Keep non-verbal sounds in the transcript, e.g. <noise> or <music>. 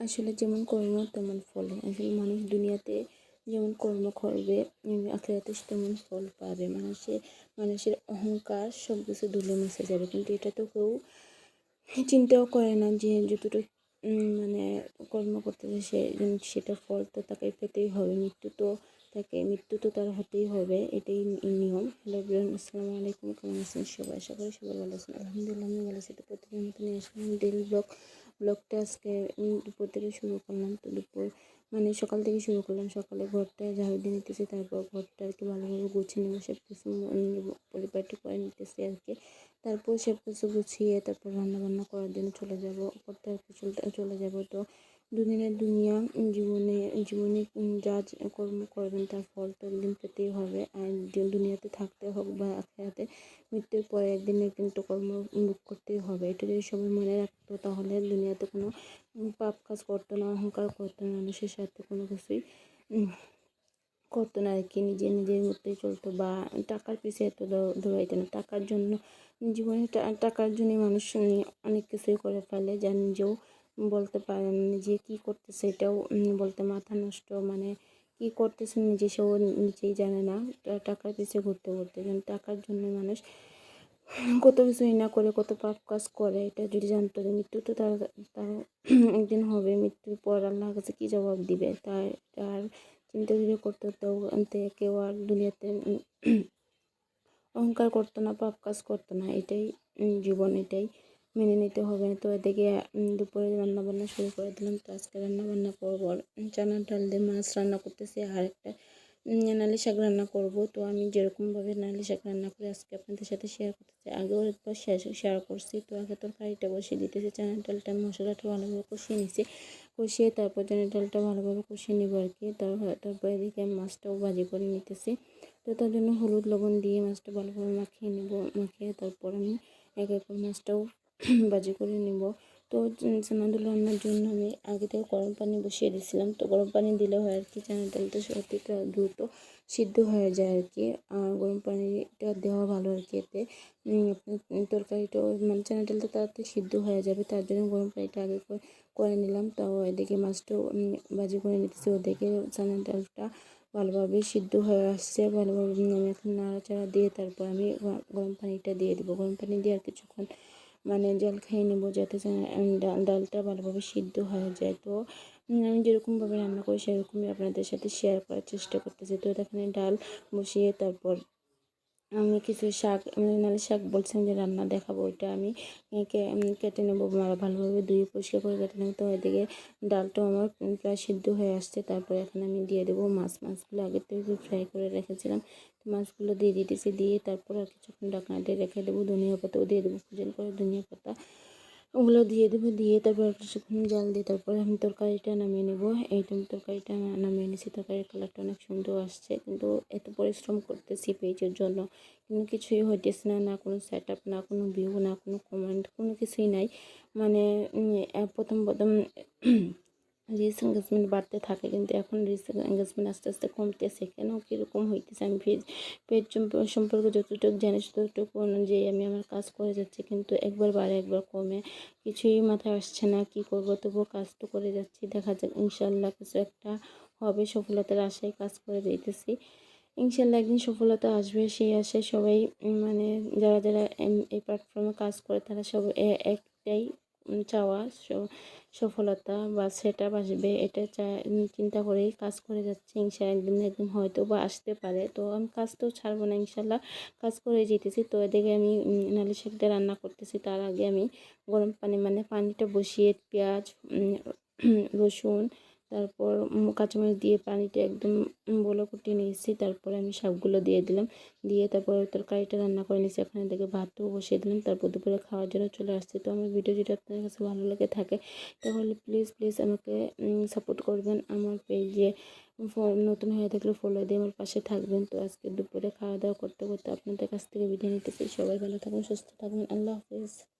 আসলে যেমন কর্ম, তেমন ফল। আসলে মানুষ দুনিয়াতে যেমন কর্ম করবে আখেরাতে তেমন ফল পাবে। মানুষে, মানুষের অহংকার সব কিছু ধুলে মিশে যাবে। কিন্তু এটা তো কেউ চিন্তাও করে না যে যতটুকু মানে কর্ম করতেছে সে সেটা ফল তো তাকে পেতেই হবে। মৃত্যু তো তাকে, মৃত্যু তো তার হতেই হবে। এটাই নিয়ম। হ্যালো ব্রিয়ান আসসালামু আলাইকুম। কেমন আছেন সবাই? আশা করি সবাই ভালো আছেন। আলহামদুলিল্লাহ, আমি ভালো আছি। তো প্রতিদিন মতো নিয়ে আসলাম ডেলি ব্লগ ব্লগটা আজকে দুপুর থেকে শুরু করলাম। তো দুপুর মানে সকাল থেকে শুরু করলাম। সকালে ঘরটা ঝাড়ু দিয়ে নিতেছি, তারপর ঘরটা আর কি ভালোভাবে গুছিয়ে নেব সব কিছু পরিপাটি করে নিতেছি আর কি তারপর সব কিছু গুছিয়ে তারপর রান্নাবান্না করার জন্য চলে যাব করতে চলে যাব। তো দুদিনের দুনিয়া জীবনে জীবনে যা কর্ম করবেন তার ফল তো একদিন পেতেই হবে। আর দুনিয়াতে থাকতে হোক বা আখেরাতে মৃত্যুর পরে একদিন একদিন তো কর্ম ভোগ করতেই হবে। এটা যদি সবাই মনে রাখতো তাহলে দুনিয়াতে কোনো পাপ কাজ করতো না, অহংকার করতো না, মানুষের সাথে কোনো কিছুই করতো না আর কি নিজে নিজের মধ্যেই চলতো বা টাকার পিছে এত দৌড়াইতো না। টাকার জন্য জীবনে টাকার জন্য মানুষ অনেক কিছুই করে ফেলে, যা নিজেও বলতে পারে না নিজে কী করতেছে এটাও বলতে মাথা নষ্ট মানে কী করতেছে নিজে সেও নিজেই জানে না। টাকার পিছিয়ে ঘুরতে ঘুরতে কিন্তু টাকার জন্য মানুষ কত কিছুই না করে, কত পাপ কাজ করে, এটা যদি জানতো যে মৃত্যু তো তার তার <clears throat> একদিন হবে, মৃত্যুর পর আল্লাহর কাছে কী জবাব দিবে? তার তার চিন্তা যদি করতো তো কেউ আর দুনিয়াতে <clears throat> অহংকার করতো না, পাপ কাজ করতো না, এটাই জীবন, এটাই। মেনে নিতে হবে। তো এদিকে দুপুরে রান্নাবান্না শুরু করে দিলাম। তো আজকে রান্নাবান্না করব। চানা, ডাল দিয়ে মাছ রান্না করতেছি। আর একটা নালি শাক রান্না করব। তো আমি যেরকমভাবে নালি শাক রান্না করি, আজকে আপনাদের সাথে শেয়ার করতেছি আগেও একবার শেয়ার করছি। তো আগে তরকারিটা বসিয়ে দিতেছি। চানা, ডালটা মশলাটা ভালোভাবে কষিয়ে নিছি। কষিয়ে তারপর চানা, ডালটা ভালোভাবে কষিয়ে নিব আর কি। তারপর এদিকে মাছটাও ভাজি করে নিতেছি। তো তার জন্য হলুদ, লবণ দিয়ে মাছটা ভালোভাবে মাখিয়ে নেব। মাখিয়ে তারপর আমি এক এক মাছটাও <clears throat> ভাজি করে নেব। তো চানাদুল রান্নার জন্য আমি আগে থেকে গরম পানি বসিয়ে দিয়েছিলাম। তো গরম পানি দিলে হয় আর কি চানা ডালটা অতিটা দ্রুত সিদ্ধ হয়ে যায় আর কি। আর গরম পানিটা দেওয়া ভালো আর কি এতে। তরকারিটাও মানে চানা ডালটা তাড়াতাড়ি সিদ্ধ হয়ে যাবে, তার জন্য গরম পানিটা আগে করে নিলাম। তাও এদিকে মাছটাও ভাজি করে নিতেছি ওদিকে। চানা ডালটা ভালোভাবে সিদ্ধ হয়ে আসছে। ভালোভাবে আমি এখন নাড়াচাড়া দিয়ে তারপর আমি গরম পানিটা দিয়ে দেবো। গরম পানি দিয়ে আর কিছুক্ষণ মানে জল খেয়ে নেব যাতে ডালটা ভালোভাবে সিদ্ধ হয়ে যায়। তো আমি যেরকমভাবে রান্না করি, সেরকমই আপনাদের সাথে শেয়ার করার চেষ্টা করতেছি। তো এখানে ডাল বসিয়ে তারপর আমি কিছু শাক, আমি নালে শাক বলছিলাম যে রান্না দেখাবো, ওইটা আমি কেটে নেব ভালোভাবে, ধুয়ে পরিষ্কার করে কেটে নেব। তো এদিকে ডালটাও আমার প্রায় সিদ্ধ হয়ে আসছে, তারপরে এখন আমি দিয়ে দেবো মাছ, মাছগুলো আগে থেকে ফ্রাই করে রেখেছিলাম। মাছগুলো দিয়ে দিতেছি, দিয়ে তারপর আর কিছুক্ষণ ডাকনা দিয়ে রেখে দেবো, ধনিয়া পাতাও দিয়ে দেবো ফুজন করে ধনিয়া পাতা। ওগুলো দিয়ে দেবো, দিয়ে তারপর একটু শুকনো জাল দিয়ে তারপরে আমি তরকারিটা নামিয়ে নেব। এই তরকারিটা নামিয়ে নিয়েছি তরকারির কালারটা অনেক সুন্দর আসছে, কিন্তু এত পরিশ্রম করতেছি পেজের জন্য। কিন্তু কিছুই হইতেছে না না কোনো সেট আপ না কোনো ভিউ না কোনো কমেন্ট কোনো কিছুই নাই। মানে প্রথম প্রথম রিস এঙ্গেজমেন্ট বাড়তে থাকে, কিন্তু এখন রিস এঙ্গেজমেন্ট আস্তে আস্তে কমতেছে। কেন? কীরকম হইতেছে? আমি পেজ পেজ সম্পর্কে যতটুকু জানি, ততটুকু অনুযায়ী আমি আমার কাজ করে যাচ্ছি, কিন্তু একবার বাড়ে, একবার কমে। কিছুই মাথায় আসছে না, কি করব? তবুও কাজ তো করে যাচ্ছি। দেখা যাক ইনশাল্লাহ কিছু একটা হবে। সফলতার আশায় কাজ করে দিতেছি ইনশাল্লাহ একদিন সফলতা আসবে, সেই আশায় সবাই মানে যারা যারা এই প্ল্যাটফর্মে কাজ করে, তারা সব একটাই চাওয়া সফলতা বা সেটা আসবে, এটা চিন্তা করেই কাজ করে যাচ্ছে। ইনশাল একদিন একদিন হয়তো বা আসতে পারে। তো আমি কাজ তো ছাড়বো না ইনশাল্লাহ কাজ করে যেতেছি। তো এদিকে আমি নালি শাকটা রান্না করতেছি। তার আগে আমি গরম পানি মানে পানিটা বসিয়ে পেঁয়াজ রসুন তারপর কাঁচামরিচ দিয়ে পানিটা একদম বলো ফুটিয়ে নিয়েছি। তারপরে আমি শাকগুলো দিয়ে দিলাম। দিয়ে তারপর তরকারিটা রান্না করে নিয়েছি। ওখানে দেখে ভাতও বসিয়ে দিলাম। তারপর দুপুরে খাওয়ার জন্য চলে আসছি। তো আমার ভিডিও যদি আপনার কাছে ভালো লেগে থাকে, তাহলে প্লিজ প্লিজ আমাকে সাপোর্ট করবেন। আমার পেজে নতুন হয়ে থাকলে ফলো দিয়ে আমার পাশে থাকবেন। তো আজকে দুপুরে খাওয়া দাওয়া করতে করতে আপনাদের কাছ থেকে বিদায় নিতেছি সবাই ভালো থাকুন, সুস্থ থাকুন। আল্লাহ হাফিজ।